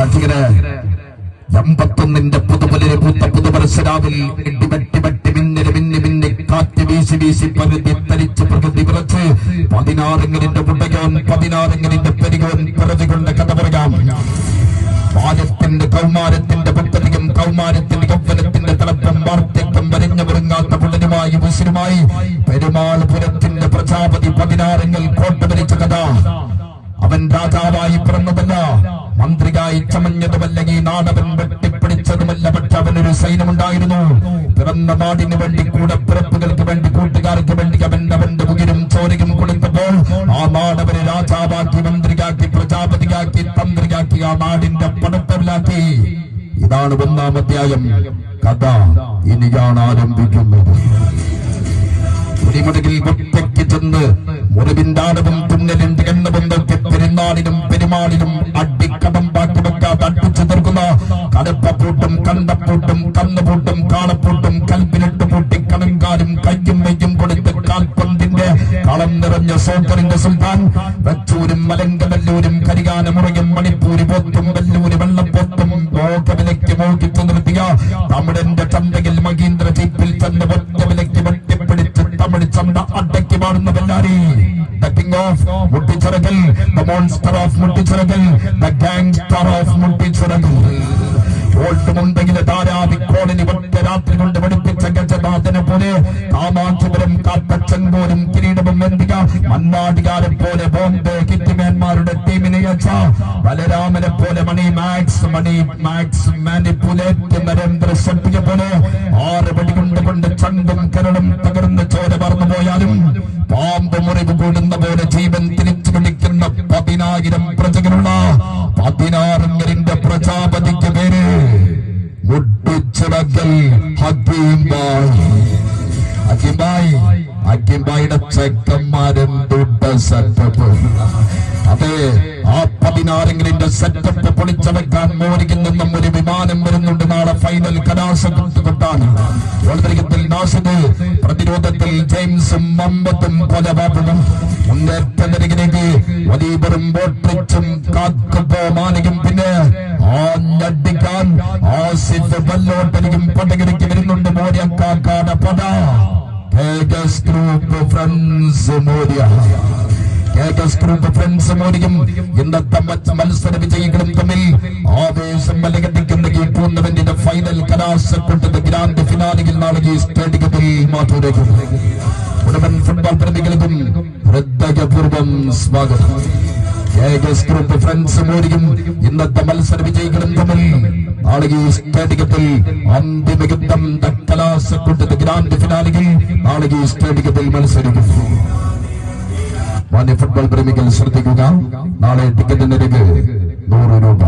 അതിങ്ങനെ എൺപത്തൊന്നിന്റെ പുതുപുലരെ പൂത്ത പുതുപരശരാവിൽ ഇടിവെട്ടി വെട്ടി മിന്നൽ മിന്നി മിന്നി കാറ്റ് വീശി വീശി പരുതി തരിച്ച് പ്രകൃതി വിറച്ച് പതിനാറെങ്ങനിന്റെ മുട്ടയോൻ പതിനാറെങ്ങനിന്റെ പെരുകോൻ പിറവി കൊണ്ട് കഥ പറയാം. ബാല്യത്തിന്റെ കൗമാരത്തിന്റെ പദ്ധതിയും കൗമാരത്തിന്റെ കൗവനത്തിന്റെ തിളക്കം വാർദ്ധക്യം വരഞ്ഞു മുറുങ്ങാത്ത പുള്ളനുമായി മുസ്ലിമായി പെരുമാൾപുരത്തിന്റെ പ്രജാപതി പതിനാറെങ്കിൽ കോട്ട ഭരിച്ച കഥ. അവൻ രാജാവായി പിറന്നതല്ല. മന്ത്രിയായി ചമഞ്ഞതുമല്ല ഈ നാടവൻ വെട്ടിപ്പിടിച്ചതുമല്ല പക്ഷെ അവനൊരു സൈന്യമുണ്ടായിരുന്നു. പിറന്ന നാടിന് വേണ്ടി കൂടെ പിറപ്പുകൾക്ക് വേണ്ടി കൂട്ടുകാർക്ക് വേണ്ടി അവൻ അവന്റെ ഉയരും ചോരയും കൊടുത്തപ്പോൾ ആ നാടവനെ രാജാവാക്കി മന്ത്രിയാക്കി പ്രജാപതിയാക്കി തന്ത്രിയാക്കി ആ നാടിന്റെ പണത്തവിലാക്കി ഇതാണ് ഒന്നാം അധ്യായം. കഥ ഇനിയാണ് ആരംഭിക്കുന്നത്. ിൽ ഒറ്റയ്ക്ക് ചെന്ന് മുറിവിന്റെ ആടവും തുന്നലിന്റെ എണ്ണവും പെരുന്നാളിനും പെരുമാളിനും അടിക്കടം ബാക്കി വെക്കാതെ തീർക്കുന്ന കടുപ്പപ്പൂട്ടും കണ്ടപ്പൂട്ടും കന്നുപൂട്ടും കാളപ്പൂട്ടും കൽപ്പിനിട്ട് പൂട്ടി കണങ്കാലും കയ്യും മെയ്യും കൊടുത്ത് കാൽപ്പന്തിന്റെ കളം നിറഞ്ഞ സോക്കറിന്റെ സുൽത്താൻ വച്ചൂരും മലങ്കവല്ലൂരും കരികാനമുറയും മണിപ്പൂരി പോത്തും വല്ലൂര് വെള്ളപ്പോത്തും ലോകവിലയ്ക്ക് മോഹിച്ചു നിർത്തിയ തമിഴന്റെ ചന്തയിൽ മഹീന്ദ്ര ജീപ്പിൽ ചെന്ന് ഒറ്റ വിലയ്ക്ക് വെട്ടിപ്പിടിച്ച് തമിഴ് ചന്ത അടക്കി മാറുന്ന of മുട്ടിച്ചിറകൽ the monster ഓഫ് മുട്ടിച്ചിറകൽ the gangster of മുട്ടിച്ചിറകൽ ഓൾട്ട് ധാരാവി ഒറ്റ രാത്രി കൊണ്ട് പഠിപ്പിച്ച ഗജനാഥനെ പോലെ കാമാഞ്ചപുരം കാട്ടച്ചൻപോലും കിരീടവും എന്തിക മന്നാടികാരെ പോലെ ബോംബെ കിറ്റുമേന്മാരുടെ ടീമിനെ അയച്ച ബലരാമനെ പോലെ money max money max manipulate Narendra ശക്തിയെ പോലെ ആറ് വെടികൊണ്ട് കൊണ്ട് ചങ്കും കരളും തകർന്ന് ചോര പറന്നു പോയാലും പാമ്പ് മുറിവ് കൂടുന്ന പോലെ ജീവൻ തിരിച്ചു വിളിക്കുന്ന പതിനായിരം പ്രജകളുള്ള പതിനാറിന്റെ പ്രജാപതിക്ക് പേര് ഹക്കീംബായി ഹക്കീംബായി ഹക്കീംബായിയുടെ ചെക്കന്മാരെന്തുട്ട സെറ്റപ്പ്. ഒരു വിമാനം വരുന്നുണ്ട് നാളെ ഫൈനൽ കലാശ കൊട്ടാണ് ഓൾതരികത്തിൽ നാസിദ് പ്രതിരോധത്തിൽ ജെയിംസും മമ്പത്തും കൊലപാതകം മുന്നേറ്റ നിരകിലേക്ക് ആസിഫ് വല്ലോട്ടരിക്കും പടകിലേക്ക് വരുന്നുണ്ട് മോര്യക്കാക്കാട പട. കേഗസ് ഗ്രൂപ്പ് ഫ്രണ്ട്സ് മോര്യ. കേഗസ് ഗ്രൂപ്പ് ഫ്രണ്ട്സ് മോരിയും ഇന്നത്തെ മത്സര വിജയികളും തമ്മിൽ ആവേശം മലകത്തിക്കുന്ന ഈ ടൂർണമെന്റിന്റെ ഫൈനൽ കലാശക്കൊണ്ടത് ഗ്രാൻഡ് ഫിനാലിയിൽ നാളെ ഈ സ്റ്റേഡിയത്തിൽ മാറ്റൂരേക്കും മുഴുവൻ ഫുട്ബോൾ പ്രേമികൾക്കും ഹൃദയപൂർവം സ്വാഗതം. ഗ്രൂപ്പ് ഫ്രണ്ട്സ് മോരിയും ഇന്നത്തെ മത്സര വിജയികളും തമ്മിൽ ഗ്രാൻഡ് സ്റ്റേഡിയത്തിൽ മത്സരിക്കും ഫുട്ബോൾ പ്രേമികൾ ശ്രദ്ധിക്കുക. നാളെ ടിക്കറ്റ് നിരക്ക് നൂറ് രൂപ.